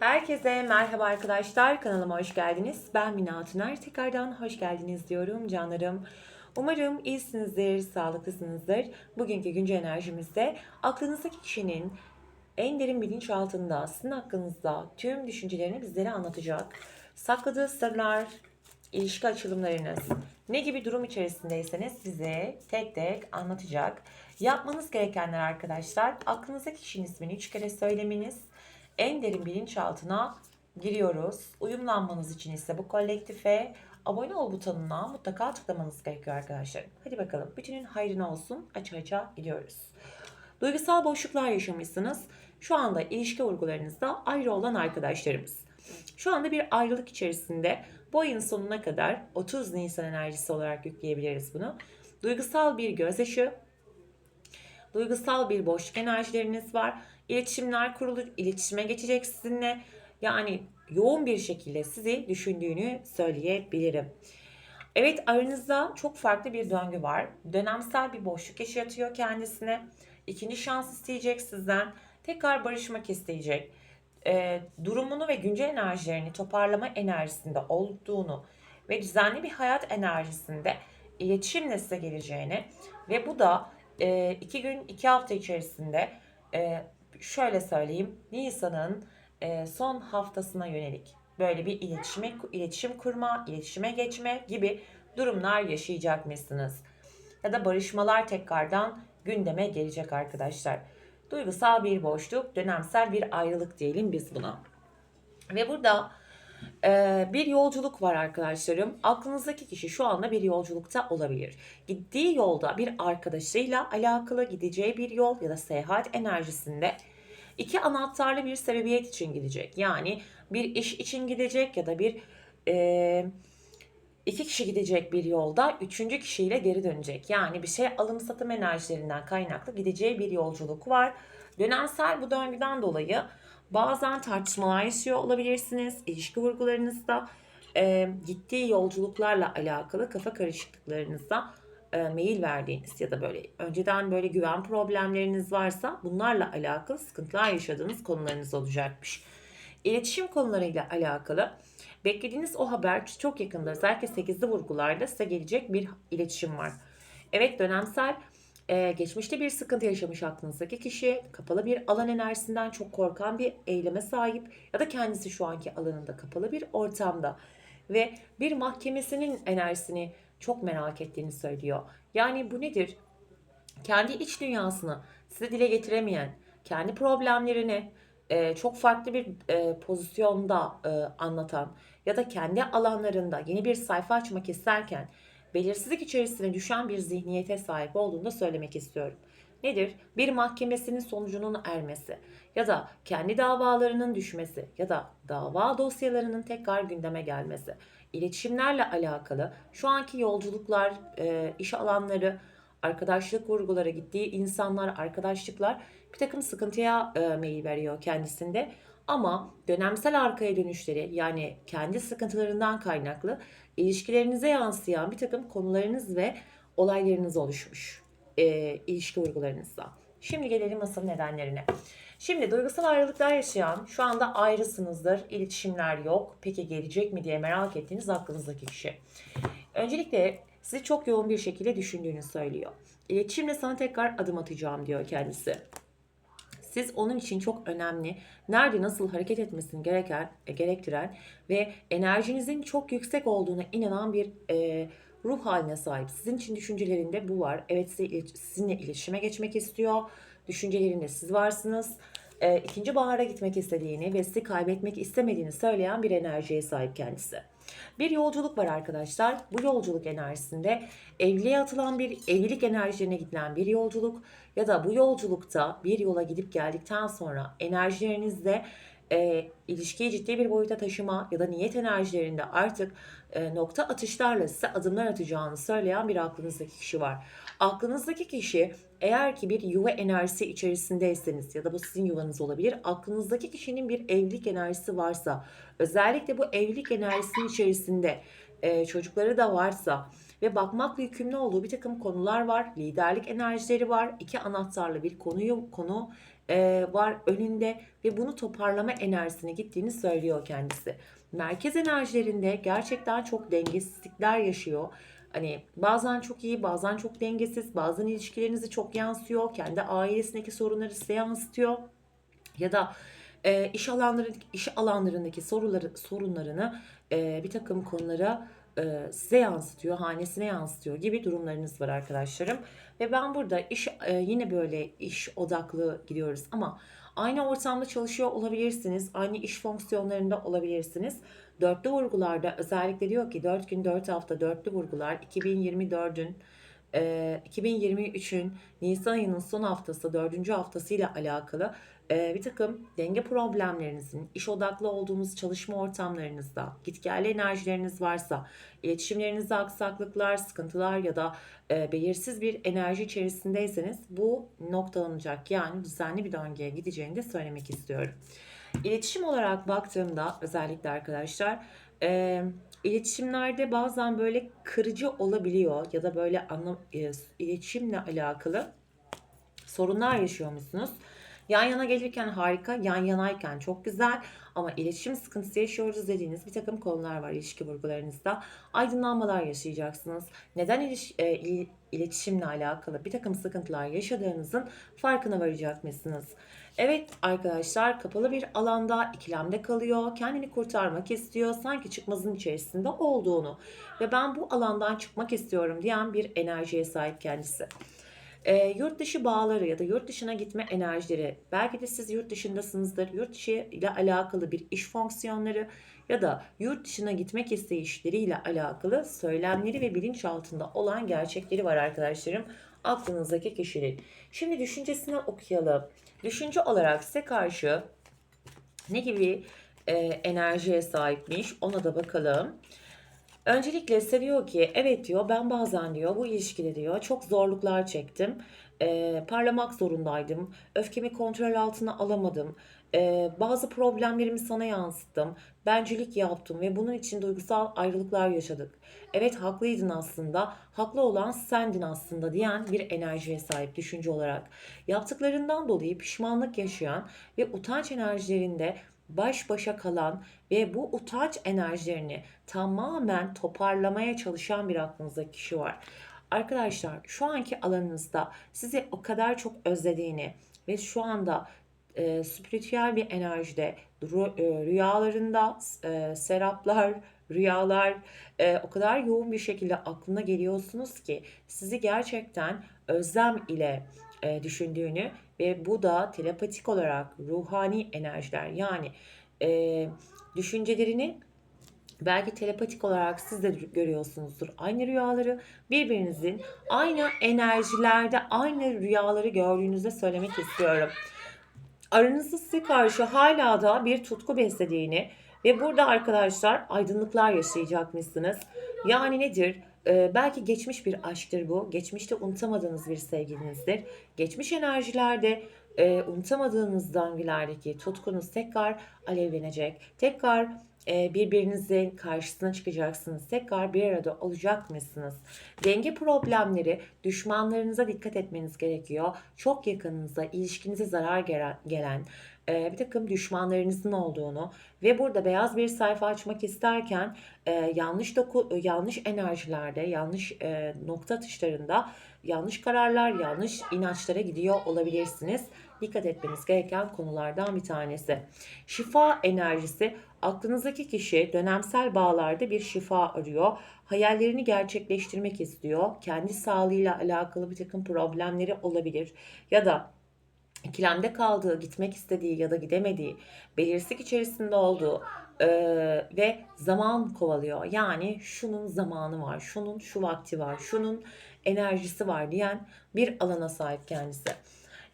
Herkese merhaba arkadaşlar. Kanalıma hoş geldiniz. Ben Mina Atuner. Tekrardan hoş geldiniz diyorum canlarım. Umarım iyisinizdir, sağlıklısınızdır. Bugünkü güncel enerjimizde aklınızdaki kişinin en derin bilinçaltında, sizin hakkınızda tüm düşüncelerini bizlere anlatacak. Sakladığı sırlar, ilişki açılımlarınız, ne gibi durum içerisindeyseniz size tek tek anlatacak. Yapmanız gerekenler arkadaşlar, aklınızdaki kişinin ismini üç kere söylemeniz, en derin bilinçaltına giriyoruz. Uyumlanmanız için ise bu kolektife abone ol butonuna mutlaka tıklamanız gerekiyor arkadaşlar. Hadi bakalım bütünün hayrına olsun açı açığa gidiyoruz. Duygusal boşluklar yaşamışsınız. Şu anda ilişki vurgularınızda ayrı olan arkadaşlarımız. Şu anda bir ayrılık içerisinde bu ayın sonuna kadar 30 Nisan enerjisi olarak yükleyebiliriz bunu. Duygusal bir gözyaşı, duygusal bir boşluk enerjileriniz var. İletişimler kurulu, iletişime geçecek sizinle. Yani yoğun bir şekilde sizi düşündüğünü söyleyebilirim. Evet aranızda çok farklı bir döngü var. Dönemsel bir boşluk yaşatıyor kendisine. İkinci şans isteyecek sizden. Tekrar barışmak isteyecek. Ee, durumunu ve güncel enerjilerini toparlama enerjisinde olduğunu ve düzenli bir hayat enerjisinde iletişimle size geleceğini ve bu da e, iki gün iki hafta içerisinde e, şöyle söyleyeyim Nisan'ın e, son haftasına yönelik böyle bir iletişime iletişim kurma, iletişime geçme gibi durumlar yaşayacakmışsınız. Ya da barışmalar tekrardan gündeme gelecek arkadaşlar. Duygusal bir boşluk, dönemsel bir ayrılık diyelim biz buna. Ve burada e, bir yolculuk var arkadaşlarım. Aklınızdaki kişi şu anda bir yolculukta olabilir. Gittiği yolda bir arkadaşıyla alakalı gideceği bir yol ya da seyahat enerjisinde iki anahtarlı bir sebebiyet için gidecek. Yani bir iş için gidecek ya da bir e, iki kişi gidecek bir yolda üçüncü kişiyle geri dönecek. Yani bir şey alım satım enerjilerinden kaynaklı gideceği bir yolculuk var. Dönemsel bu döngüden dolayı bazen tartışmalar yaşıyor olabilirsiniz. İlişki vurgularınızda e, gittiği yolculuklarla alakalı kafa karışıklıklarınızda e, mail verdiğiniz ya da böyle önceden böyle güven problemleriniz varsa bunlarla alakalı sıkıntılar yaşadığınız konularınız olacakmış. İletişim konularıyla alakalı beklediğiniz o haber çok yakında özellikle 8'li vurgularda size gelecek bir iletişim var. Evet dönemsel ee, geçmişte bir sıkıntı yaşamış aklınızdaki kişi kapalı bir alan enerjisinden çok korkan bir eyleme sahip ya da kendisi şu anki alanında kapalı bir ortamda ve bir mahkemesinin enerjisini çok merak ettiğini söylüyor. Yani bu nedir? Kendi iç dünyasını size dile getiremeyen, kendi problemlerini e, çok farklı bir e, pozisyonda e, anlatan ya da kendi alanlarında yeni bir sayfa açmak isterken belirsizlik içerisine düşen bir zihniyete sahip olduğunu da söylemek istiyorum. Nedir? Bir mahkemesinin sonucunun ermesi ya da kendi davalarının düşmesi ya da dava dosyalarının tekrar gündeme gelmesi. İletişimlerle alakalı şu anki yolculuklar, e, iş alanları, arkadaşlık vurgulara gittiği insanlar, arkadaşlıklar bir takım sıkıntıya e, meyil veriyor kendisinde. Ama dönemsel arkaya dönüşleri yani kendi sıkıntılarından kaynaklı ilişkilerinize yansıyan bir takım konularınız ve olaylarınız oluşmuş e, ilişki vurgularınızda. Şimdi gelelim asıl nedenlerine. Şimdi duygusal ayrılıklar yaşayan, şu anda ayrısınızdır, iletişimler yok, peki gelecek mi diye merak ettiğiniz aklınızdaki kişi. Öncelikle sizi çok yoğun bir şekilde düşündüğünü söylüyor. İletişimle sana tekrar adım atacağım diyor kendisi. Siz onun için çok önemli, nerede nasıl hareket etmesini gereken, e, gerektiren ve enerjinizin çok yüksek olduğuna inanan bir e, ruh haline sahip. Sizin için düşüncelerinde bu var. Evet sizinle iletişime geçmek istiyor. Düşüncelerinde siz varsınız. E, ikinci bahara gitmek istediğini ve sizi kaybetmek istemediğini söyleyen bir enerjiye sahip kendisi. Bir yolculuk var arkadaşlar. Bu yolculuk enerjisinde evliliğe atılan bir evlilik enerjilerine gidilen bir yolculuk ya da bu yolculukta bir yola gidip geldikten sonra enerjilerinizde e, ilişkiyi ciddi bir boyuta taşıma ya da niyet enerjilerinde artık e, nokta atışlarla size adımlar atacağını söyleyen bir aklınızdaki kişi var. Aklınızdaki kişi eğer ki bir yuva enerjisi içerisindeyseniz ya da bu sizin yuvanız olabilir. Aklınızdaki kişinin bir evlilik enerjisi varsa özellikle bu evlilik enerjisinin içerisinde e, çocukları da varsa ve bakmakla yükümlü olduğu bir takım konular var. Liderlik enerjileri var. İki anahtarlı bir konuyu konu e, var önünde ve bunu toparlama enerjisine gittiğini söylüyor kendisi. Merkez enerjilerinde gerçekten çok dengesizlikler yaşıyor. Hani bazen çok iyi, bazen çok dengesiz, bazen ilişkilerinizi çok yansıyor, kendi ailesindeki sorunları size yansıtıyor ya da e, iş alanları iş alanlarındaki soruları sorunlarını e, bir takım konulara e, size yansıtıyor, hanesine yansıtıyor gibi durumlarınız var arkadaşlarım. Ve ben burada iş e, yine böyle iş odaklı gidiyoruz ama aynı ortamda çalışıyor olabilirsiniz, aynı iş fonksiyonlarında olabilirsiniz. Dörtlü vurgularda özellikle diyor ki 4 gün 4 hafta dörtlü vurgular 2024'ün e, 2023'ün Nisan ayının son haftası, dördüncü haftasıyla alakalı bir takım denge problemlerinizin, iş odaklı olduğunuz çalışma ortamlarınızda, gitgelli enerjileriniz varsa, iletişimlerinizde aksaklıklar, sıkıntılar ya da e, belirsiz bir enerji içerisindeyseniz bu noktalanacak. Yani düzenli bir döngüye gideceğini de söylemek istiyorum. İletişim olarak baktığımda özellikle arkadaşlar iletişimlerde bazen böyle kırıcı olabiliyor ya da böyle anlam, e, iletişimle alakalı sorunlar yaşıyormuşsunuz. Yan yana gelirken harika, yan yanayken çok güzel ama iletişim sıkıntısı yaşıyoruz dediğiniz bir takım konular var ilişki vurgularınızda. Aydınlanmalar yaşayacaksınız. Neden iliş, e, il- iletişimle alakalı bir takım sıkıntılar yaşadığınızın farkına varacakmışsınız. Evet arkadaşlar kapalı bir alanda ikilemde kalıyor. Kendini kurtarmak istiyor. Sanki çıkmazın içerisinde olduğunu ve ben bu alandan çıkmak istiyorum diyen bir enerjiye sahip kendisi. E, yurt dışı bağları ya da yurt dışına gitme enerjileri belki de siz yurt dışındasınızdır. Yurt dışı ile alakalı bir iş fonksiyonları ya da yurt dışına gitmek isteyişleriyle alakalı söylemleri ve bilinçaltında olan gerçekleri var arkadaşlarım aklınızdaki kişinin. Şimdi düşüncesini okuyalım. Düşünce olarak size karşı ne gibi e, enerjiye sahipmiş ona da bakalım. Öncelikle size diyor ki evet diyor ben bazen diyor bu ilişkide diyor çok zorluklar çektim. Ee, parlamak zorundaydım. Öfkemi kontrol altına alamadım. Ee, bazı problemlerimi sana yansıttım. Bencillik yaptım ve bunun için duygusal ayrılıklar yaşadık. Evet haklıydın aslında. Haklı olan sendin aslında diyen bir enerjiye sahip düşünce olarak. Yaptıklarından dolayı pişmanlık yaşayan ve utanç enerjilerinde baş başa kalan ve bu utanç enerjilerini tamamen toparlamaya çalışan bir aklınızda kişi var. Arkadaşlar şu anki alanınızda sizi o kadar çok özlediğini ve şu anda e, spiritüel bir enerjide e, rüyalarında e, seraplar, rüyalar e, o kadar yoğun bir şekilde aklına geliyorsunuz ki sizi gerçekten özlem ile e, düşündüğünü ve bu da telepatik olarak ruhani enerjiler yani e, düşüncelerini belki telepatik olarak siz de görüyorsunuzdur aynı rüyaları birbirinizin aynı enerjilerde aynı rüyaları gördüğünüzde söylemek istiyorum. Aranızda size karşı hala da bir tutku beslediğini ve burada arkadaşlar aydınlıklar yaşayacakmışsınız. Yani nedir? Ee, belki geçmiş bir aşktır bu. Geçmişte unutamadığınız bir sevgilinizdir. Geçmiş enerjilerde e, unutamadığınız döngülerdeki tutkunuz tekrar alevlenecek. Tekrar birbirinizin karşısına çıkacaksınız. Tekrar bir arada olacakmışsınız. Denge problemleri düşmanlarınıza dikkat etmeniz gerekiyor. Çok yakınınıza, ilişkinize zarar gelen, e, bir takım düşmanlarınızın olduğunu ve burada beyaz bir sayfa açmak isterken e, yanlış doku, yanlış enerjilerde, yanlış e, nokta atışlarında yanlış kararlar, yanlış inançlara gidiyor olabilirsiniz. Dikkat etmeniz gereken konulardan bir tanesi. Şifa enerjisi aklınızdaki kişi dönemsel bağlarda bir şifa arıyor. Hayallerini gerçekleştirmek istiyor. Kendi sağlığıyla alakalı bir takım problemleri olabilir. Ya da ikilemde kaldığı, gitmek istediği ya da gidemediği, belirsizlik içerisinde olduğu e, ve zaman kovalıyor. Yani şunun zamanı var, şunun şu vakti var, şunun enerjisi var diyen bir alana sahip kendisi.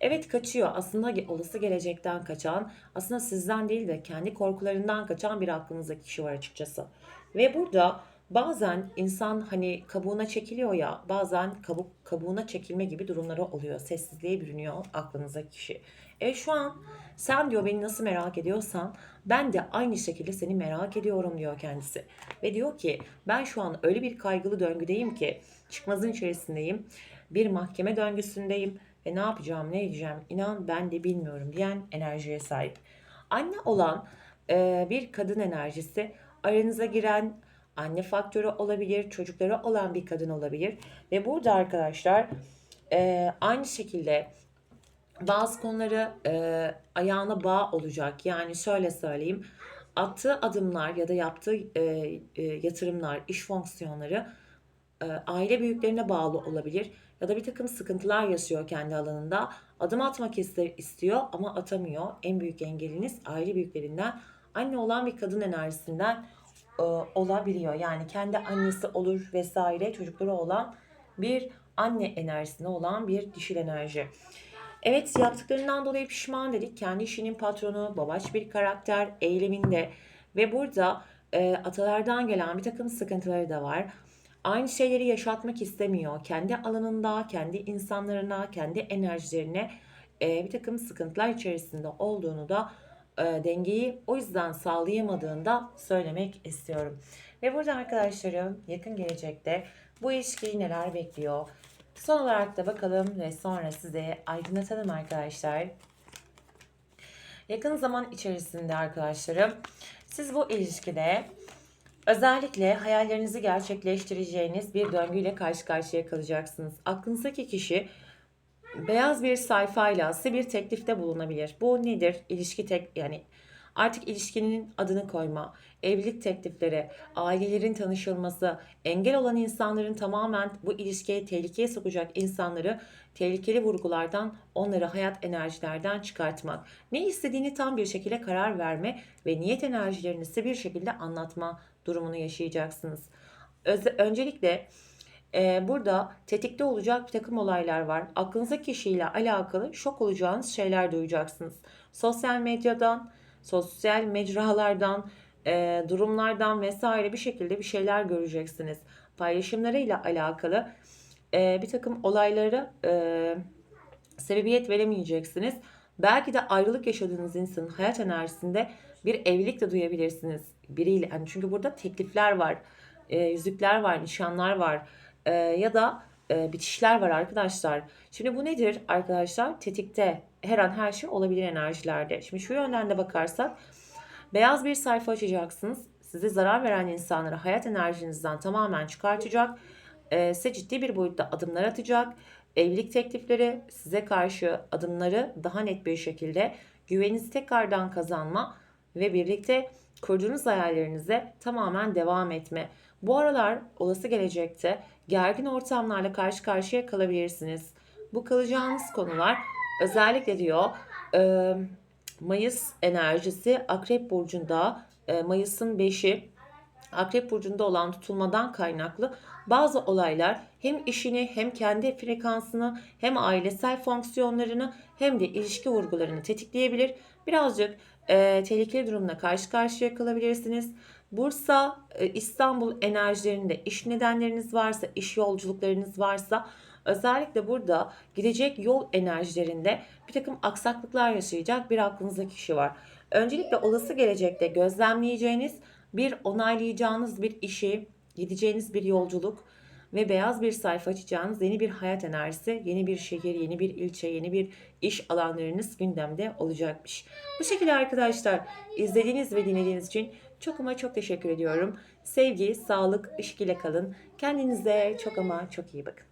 Evet kaçıyor. Aslında olası gelecekten kaçan, aslında sizden değil de kendi korkularından kaçan bir aklınızdaki kişi var açıkçası. Ve burada bazen insan hani kabuğuna çekiliyor ya, bazen kabuk kabuğuna çekilme gibi durumları oluyor. Sessizliğe bürünüyor aklınızdaki kişi. E şu an sen diyor beni nasıl merak ediyorsan ben de aynı şekilde seni merak ediyorum diyor kendisi. Ve diyor ki ben şu an öyle bir kaygılı döngüdeyim ki çıkmazın içerisindeyim. Bir mahkeme döngüsündeyim ve ne yapacağım, ne edeceğim inan ben de bilmiyorum diyen enerjiye sahip. Anne olan e, bir kadın enerjisi aranıza giren anne faktörü olabilir, çocukları olan bir kadın olabilir ve burada arkadaşlar e, aynı şekilde bazı konuları e, ayağına bağ olacak. Yani şöyle söyleyeyim. Attığı adımlar ya da yaptığı e, e, yatırımlar, iş fonksiyonları e, aile büyüklerine bağlı olabilir. Ya da bir takım sıkıntılar yaşıyor kendi alanında. Adım atmak istiyor ama atamıyor. En büyük engeliniz aile büyüklerinden, anne olan bir kadın enerjisinden e, olabiliyor. Yani kendi annesi olur vesaire çocukları olan bir anne enerjisinde olan bir dişil enerji. Evet yaptıklarından dolayı pişman dedik. Kendi işinin patronu, babaç bir karakter, eyleminde ve burada e, atalardan gelen bir takım sıkıntıları da var. Aynı şeyleri yaşatmak istemiyor. Kendi alanında, kendi insanlarına, kendi enerjilerine e, bir takım sıkıntılar içerisinde olduğunu da e, dengeyi o yüzden sağlayamadığını da söylemek istiyorum. Ve burada arkadaşlarım yakın gelecekte bu ilişkiyi neler bekliyor? Son olarak da bakalım ve sonra size aydınlatalım arkadaşlar. Yakın zaman içerisinde arkadaşlarım siz bu ilişkide özellikle hayallerinizi gerçekleştireceğiniz bir döngüyle karşı karşıya kalacaksınız. Aklınızdaki kişi beyaz bir sayfayla size bir teklifte bulunabilir. Bu nedir? İlişki tek yani artık ilişkinin adını koyma, evlilik teklifleri, ailelerin tanışılması, engel olan insanların tamamen bu ilişkiye tehlikeye sokacak insanları tehlikeli vurgulardan, onları hayat enerjilerden çıkartmak. Ne istediğini tam bir şekilde karar verme ve niyet enerjilerini size bir şekilde anlatma durumunu yaşayacaksınız. Öze- öncelikle ee, burada tetikte olacak bir takım olaylar var. Aklınıza kişiyle alakalı şok olacağınız şeyler duyacaksınız. Sosyal medyadan, sosyal mecralardan, e, durumlardan vesaire bir şekilde bir şeyler göreceksiniz. Paylaşımlarıyla alakalı e, bir takım olaylara e, sebebiyet veremeyeceksiniz. Belki de ayrılık yaşadığınız insanın hayat enerjisinde bir evlilik de duyabilirsiniz biriyle. Yani çünkü burada teklifler var, e, yüzükler var, nişanlar var e, ya da e, bitişler var arkadaşlar. Şimdi bu nedir arkadaşlar? Tetikte her an her şey olabilir enerjilerde. Şimdi şu yönden de bakarsak beyaz bir sayfa açacaksınız. Size zarar veren insanları hayat enerjinizden tamamen çıkartacak. E, size ciddi bir boyutta adımlar atacak. Evlilik teklifleri size karşı adımları daha net bir şekilde güveninizi tekrardan kazanma ve birlikte kurduğunuz hayallerinize tamamen devam etme. Bu aralar olası gelecekte gergin ortamlarla karşı karşıya kalabilirsiniz. Bu kalacağınız konular özellikle diyor e, Mayıs enerjisi Akrep Burcu'nda e, Mayıs'ın 5'i Akrep Burcu'nda olan tutulmadan kaynaklı bazı olaylar hem işini hem kendi frekansını hem ailesel fonksiyonlarını hem de ilişki vurgularını tetikleyebilir. Birazcık e, tehlikeli durumla karşı karşıya kalabilirsiniz. Bursa, e, İstanbul enerjilerinde iş nedenleriniz varsa, iş yolculuklarınız varsa özellikle burada gidecek yol enerjilerinde bir takım aksaklıklar yaşayacak bir aklınızda kişi var. Öncelikle olası gelecekte gözlemleyeceğiniz bir onaylayacağınız bir işi, gideceğiniz bir yolculuk ve beyaz bir sayfa açacağınız yeni bir hayat enerjisi, yeni bir şehir, yeni bir ilçe, yeni bir iş alanlarınız gündemde olacakmış. Bu şekilde arkadaşlar izlediğiniz ve dinlediğiniz için çok ama çok teşekkür ediyorum. Sevgi, sağlık, ışık ile kalın. Kendinize çok ama çok iyi bakın.